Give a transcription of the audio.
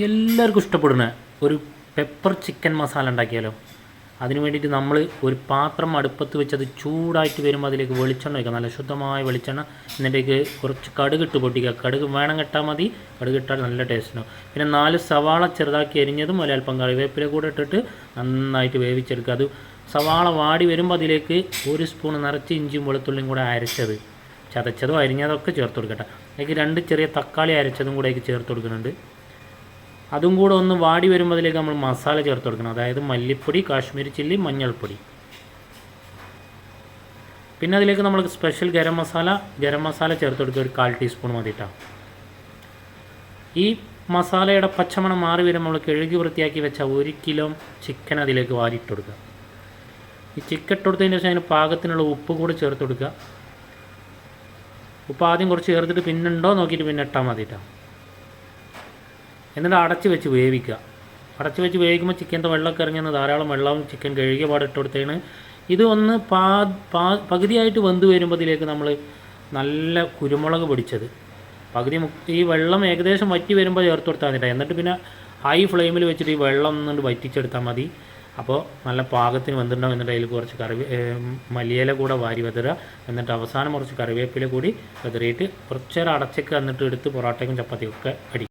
എല്ലാവർക്കും ഇഷ്ടപ്പെടുന്ന ഒരു പെപ്പർ ചിക്കൻ മസാല ഉണ്ടാക്കിയാലോ? അതിന് വേണ്ടിയിട്ട് നമ്മൾ ഒരു പാത്രം അടുപ്പത്ത് വെച്ചത് ചൂടായിട്ട് വരുമ്പോൾ അതിലേക്ക് വെളിച്ചെണ്ണ വയ്ക്കുക നല്ല ശുദ്ധമായ വെളിച്ചെണ്ണ. എന്നിട്ടേക്ക് കുറച്ച് കടുക് ഇട്ട് പൊട്ടിക്കുക. കടുക് വേണം കെട്ടാൽ മതി. കടുക് ഇട്ടാൽ നല്ല ടേസ്റ്റ് ഉണ്ടാവും. പിന്നെ നാല് സവാള ചെറുതാക്കി എരിഞ്ഞതും ഒരു അല്പം കറിവേപ്പില കൂടെ ഇട്ടിട്ട് നന്നായിട്ട് വേവിച്ചെടുക്കുക. അത് സവാള വാടി വരുമ്പോൾ അതിലേക്ക് ഒരു സ്പൂൺ നിറച്ച് ഇഞ്ചിയും വെളുത്തുള്ളിയും കൂടെ അരച്ചത്. ചതച്ചതോ അരിഞ്ഞതൊക്കെ ചേർത്ത് കൊടുക്കട്ടെ. അതിലേക്ക് രണ്ട് ചെറിയ തക്കാളി അരച്ചതും കൂടെ ചേർത്ത് കൊടുക്കുന്നുണ്ട്. അതും കൂടെ ഒന്ന് വാടി വരുമ്പോൾ അതിലേക്ക് നമ്മൾ മസാല ചേർത്ത് കൊടുക്കണം. അതായത് മല്ലിപ്പൊടി കാശ്മീരി ചില്ലി മഞ്ഞൾപ്പൊടി. പിന്നെ അതിലേക്ക് നമ്മൾ സ്പെഷ്യൽ ഗരം മസാല ഗരം മസാല ചേർത്ത് കൊടുക്കുക. ഒരു കാൽ ടീസ്പൂൺ മതിയിട്ടാണ് ഈ മസാലയുടെ പച്ചമണം മാറി വരുമ്പോൾ നമ്മൾ കഴുകി വൃത്തിയാക്കി വെച്ച ഒരു കിലോ ചിക്കൻ അതിലേക്ക് വാരിയിട്ട് കൊടുക്കുക. ഈ ചിക്കൻ ഇട്ടുകൊടുത്തതിന് ശേഷം അതിന് പാകത്തിനുള്ള ഉപ്പ് കൂടെ ചേർത്ത് കൊടുക്കുക. ഉപ്പ് ആദ്യം കുറച്ച് ചേർത്തിട്ട് പിന്നുണ്ടോ നോക്കിയിട്ട് പിന്നെ ഇട്ടാൽ മതിയിട്ടാണ് എന്നിട്ട് അടച്ച് വെച്ച് വേവിക്കുക. അടച്ച് വെച്ച് വേവിക്കുമ്പോൾ ചിക്കന്റെ വെള്ളമൊക്കെ ഇറങ്ങിയെന്ന് ധാരാളം വെള്ളവും ചിക്കൻ കഴുകിയ പാടിട്ട് കൊടുത്തതാണ് ഇത് ഒന്ന് പാ പാ പകുതിയായിട്ട് വെന്ത് വരുമ്പോൾ ഇതിലേക്ക് നമ്മൾ നല്ല കുരുമുളക് പൊടിച്ചത്. പകുതി ഈ വെള്ളം ഏകദേശം വറ്റി വരുമ്പോൾ ചേർത്ത് കൊടുത്താൽ മതി എന്നിട്ട് പിന്നെ ഹൈ ഫ്ലെയിമിൽ വെച്ചിട്ട് ഈ വെള്ളം ഒന്നുകൊണ്ട് വറ്റിച്ചെടുത്താൽ മതി. അപ്പോൾ നല്ല പാകത്തിന് വെന്തിട്ടുണ്ടാവും. എന്നിട്ട് അതിൽ കുറച്ച് കറിവേ മല്ലിയില കൂടെ വാരി വെതറുക. എന്നിട്ട് അവസാനം കുറച്ച് കറിവേപ്പില കൂടി വെതറിയിട്ട് കുറച്ചേരം അടച്ചൊക്കെ എന്നിട്ട് എടുത്ത് പൊറോട്ടയ്ക്കും ചപ്പാത്തിയൊക്കെ അടി